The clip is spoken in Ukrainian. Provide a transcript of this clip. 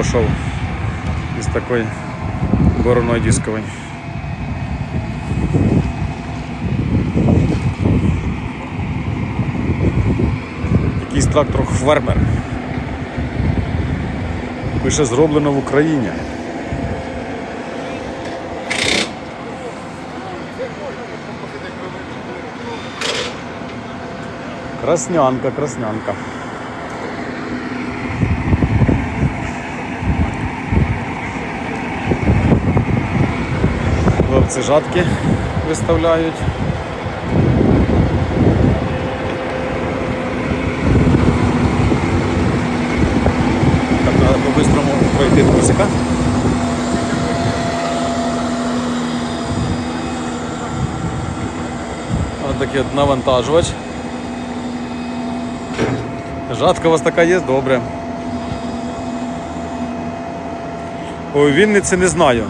Пошел из такой горной дисковой. Якийсь трактор Хвермер. Пише зроблено в Україні. Краснянка, краснянка. Хлопці жатки виставляють. Так, треба по-бистрому пройти до косяка. Ось такий навантажувач. Жатка у вас така є, добре. У Вінниці не знаю.